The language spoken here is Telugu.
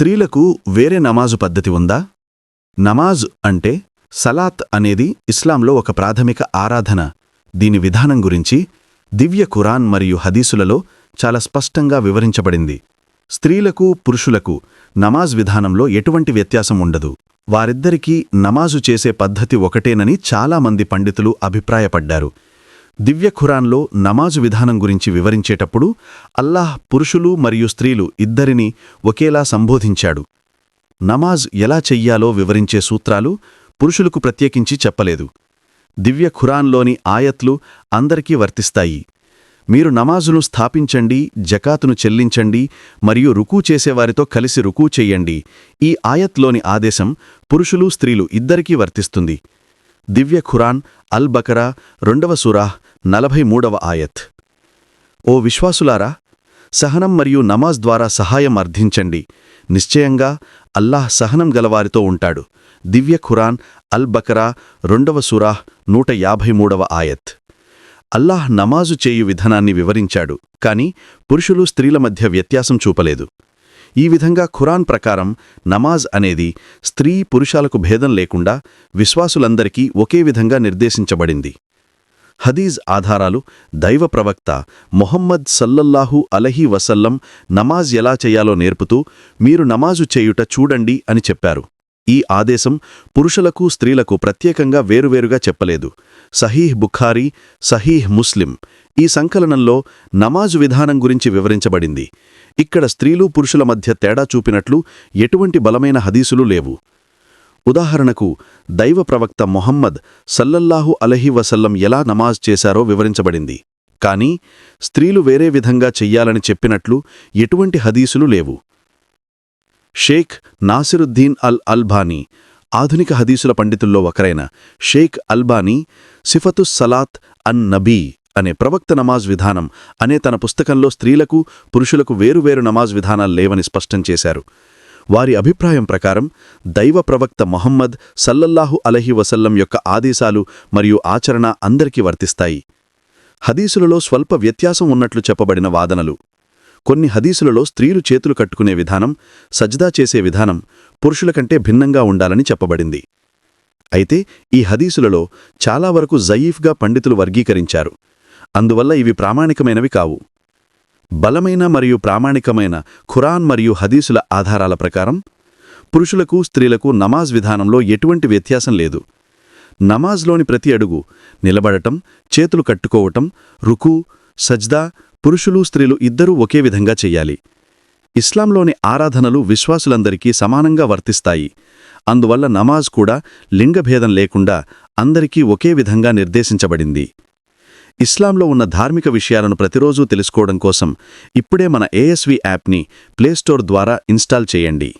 స్త్రీలకు వేరే నమాజు పద్ధతి ఉందా? నమాజ్ అంటే సలాత్ అనేది ఇస్లాంలో ఒక ప్రాథమిక ఆరాధన. దీని విధానం గురించి దివ్య ఖురాన్ మరియు హదీసులలో చాలా స్పష్టంగా వివరించబడింది. స్త్రీలకు పురుషులకు నమాజ్ విధానంలో ఎటువంటి వ్యత్యాసం ఉండదు. వారిద్దరికీ నమాజు చేసే పద్ధతి ఒకటేనని చాలామంది పండితులు అభిప్రాయపడ్డారు. దివ్య ఖురాన్లో నమాజు విధానం గురించి వివరించేటప్పుడు అల్లాహ్ పురుషులు మరియు స్త్రీలు ఇద్దరినీ ఒకేలా సంబోధించాడు. నమాజ్ ఎలా చెయ్యాలో వివరించే సూత్రాలు పురుషులకు ప్రత్యేకించి చెప్పలేదు. దివ్య ఖురాన్లోని ఆయత్లు అందరికీ వర్తిస్తాయి. మీరు నమాజును స్థాపించండి జకాతును చెల్లించండి మరియు రుకూ చేసేవారితో కలిసి రుకూ చెయ్యండి ఈ ఆయత్లోని ఆదేశం పురుషులు స్త్రీలు ఇద్దరికీ వర్తిస్తుంది. దివ్య ఖురాన్ అల్ బకరా రెండవ సురాహ్ నలభై మూడవ ఆయత్. ఓ విశ్వాసులారా సహనం మరియు నమాజ్ ద్వారా సహాయం అర్థించండి. నిశ్చయంగా అల్లాహ్ సహనం గలవారితో ఉంటాడు. దివ్య ఖురాన్ అల్ బకరా రెండవ సురాహ్ నూట యాభై మూడవ ఆయత్. అల్లాహ్ నమాజు చేయు విధానాన్ని వివరించాడు కాని పురుషులు స్త్రీల మధ్య వ్యత్యాసం చూపలేదు. ఈ విధంగా ఖురాన్ ప్రకారం నమాజ్ అనేది స్త్రీ పురుషాలకు భేదం లేకుండా విశ్వాసులందరికీ ఒకే విధంగా నిర్దేశించబడింది. హదీజ్ ఆధారాలు దైవ ప్రవక్త మొహమ్మద్ సల్లల్లాహు అలహీ వసల్లం నమాజ్ ఎలా చేయాలో నేర్పుతూ మీరు నమాజు చేయుట చూడండి అని చెప్పారు. ఈ ఆదేశం పురుషులకు స్త్రీలకు ప్రత్యేకంగా వేరువేరుగా చెప్పలేదు. సహీహ్ బుఖారీ సహీహ్ ముస్లిం ఈ సంకలనంలో నమాజు విధానం గురించి వివరించబడింది. ఇక్కడ స్త్రీలు పురుషుల మధ్య తేడా చూపినట్లు ఎటువంటి బలమైన హదీసులు లేవు. ఉదాహరణకు దైవ ప్రవక్త మొహమ్మద్ సల్లల్లాహు అలహి వసల్లం ఎలా నమాజ్ చేశారో వివరించబడింది. కాని స్త్రీలు వేరే విధంగా చెయ్యాలని చెప్పినట్లు ఎటువంటి హదీసులు లేవు. షేక్ నాసిరుద్దీన్ అల్ అల్బానీ ఆధునిక హదీసుల పండితుల్లో ఒకరైన షేక్ అల్బానీ సిఫతుస్ సలాత్ అన్ నబీ అనే ప్రవక్త నమాజ్ విధానం అనే తన పుస్తకంలో స్త్రీలకు పురుషులకు వేరువేరు నమాజ్ విధానాలు లేవని స్పష్టం చేశారు. వారి అభిప్రాయం ప్రకారం దైవ ప్రవక్త మొహమ్మద్ సల్లల్లాహు అలహి వసల్లం యొక్క ఆదేశాలు మరియు ఆచరణ అందరికీ వర్తిస్తాయి. హదీసులలో స్వల్ప వ్యత్యాసం ఉన్నట్లు చెప్పబడిన వాదనలు. కొన్ని హదీసులలో స్త్రీలు చేతులు కట్టుకునే విధానం సజ్దా చేసే విధానం పురుషుల కంటే భిన్నంగా ఉండాలని చెప్పబడింది. అయితే ఈ హదీసులలో చాలా వరకు జయీఫ్గా పండితులు వర్గీకరించారు. అందువల్ల ఇవి ప్రామాణికమైనవి కావు. బలమైన మరియు ప్రామాణికమైన ఖురాన్ మరియు హదీసుల ఆధారాల ప్రకారం పురుషులకు స్త్రీలకు నమాజ్ విధానంలో ఎటువంటి వ్యత్యాసం లేదు. నమాజ్లోని ప్రతి అడుగు నిలబడటం చేతులు కట్టుకోవటం రుకు సజ్దా పురుషులు స్త్రీలు ఇద్దరూ ఒకే విధంగా చెయ్యాలి ఇస్లాంలోని ఆరాధనలు విశ్వాసులందరికీ సమానంగా వర్తిస్తాయి. అందువల్ల నమాజ్ కూడా లింగభేదం లేకుండా అందరికీ ఒకే విధంగా నిర్దేశించబడింది. ఇస్లాంలో ఉన్న ధార్మిక విషయాలను ప్రతిరోజూ తెలుసుకోవడం కోసం ఇప్పుడే మన ఏఎస్వి యాప్ని ప్లేస్టోర్ ద్వారా ఇన్స్టాల్ చేయండి.